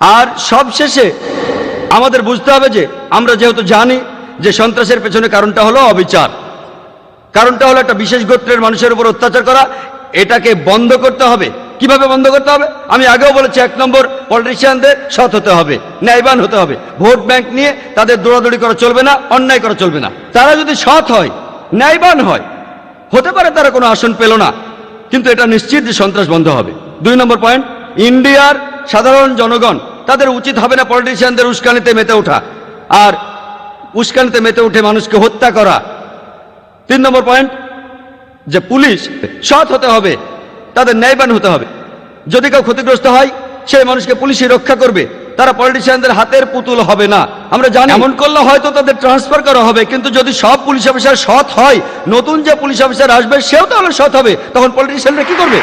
আর সবশেষে আমাদের বুঝতে হবে যে আমরা যেহেতু জানি যে সন্ত্রাসের পেছনে কারণটা হলো অবিচার। কারণটা হলো একটা বিশেষ গোত্রের মানুষের উপর অত্যাচার করা। এটাকে বন্ধ করতে হবে। কীভাবে বন্ধ করতে হবে? আমি আগেও বলেছি, এক নম্বর পলিটিশিয়ানদের সৎ হতে হবে, ন্যায়বান হতে হবে। ভোট ব্যাংক নিয়ে তাদের দৌড়াদৌড়ি করা চলবে না, অন্যায় করা চলবে না। তারা যদি সৎ হয়, ন্যায়বান হয়, হতে পারে তারা কোনো আসন পেল না। কিন্তু এটা নিশ্চিত যে সন্ত্রাস বন্ধ হবে। দুই নম্বর পয়েন্ট ইন্ডিয়ার সাধারণ জনগণ, তাদের উচিত হবে না পলিটিশিয়ানদের উস্কানিতে মেতে ওঠা। আর উস্কানিতে মেতে উঠে মানুষকে হত্যা করা। তিন নম্বর পয়েন্ট যে পুলিশ সৎ হতে হবে, তাদের ন্যায়বান হতে হবে। যদি কেউ ক্ষতিগ্রস্ত হয়, সেই মানুষকে পুলিশই রক্ষা করবে। তারা পলিটিশিয়ানদের হাতের পুতুল হবে না। আমরা জানি এমন করলে হয়তো তাদের ট্রান্সফার করা হবে, কিন্তু যদি সব পুলিশ অফিসার সৎ হয়, নতুন যে পুলিশ অফিসার আসবে, সেও তাহলে সৎ হবে। তখন পলিটিশিয়ানরা কি করবে?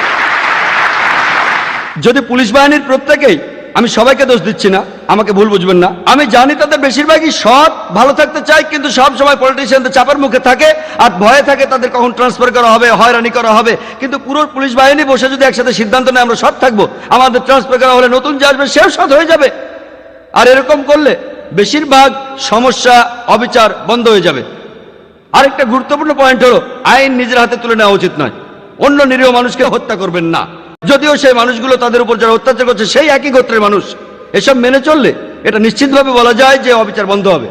যদি পুলিশ বাহিনীর প্রত্যেকেই আমি সবাইকে দোষ দিচ্ছি না, আমাকে ভুল বুঝবেন না। আমি জানি তাদের বেশিরভাগই সৎ, ভালো থাকতে চায়, কিন্তু সব সময় পলিটিশিয়ানদের চাপের মুখে থাকে আর ভয়ে থাকে তাদের কখন ট্রান্সফার করা হবে, হয়রানি করা হবে। কিন্তু পুরো পুলিশ বাহিনী বসে যদি একসাথে সিদ্ধান্ত নেয়, আমরা সৎ থাকব। আমাদের ট্রান্সফার করা হলে নতুন যে আসবে, সেও সৎ হয়ে যাবে। আর এরকম করলে বেশিরভাগ সমস্যা, অবিচার বন্ধ হয়ে যাবে। আরেকটা গুরুত্বপূর্ণ পয়েন্ট হলো, আইন নিজের হাতে তুলে নেওয়া উচিত নয়। অন্য নিরীহ মানুষকে হত্যা করবেন না। যদিও সেই মানুষগুলো তাদের উপর যারা অত্যাচার করছে, সেই একই গোত্রের মানুষ। এসব মেনে চললে এটা নিশ্চিতভাবে বলা যায় যে অবিচার বন্ধ হবে।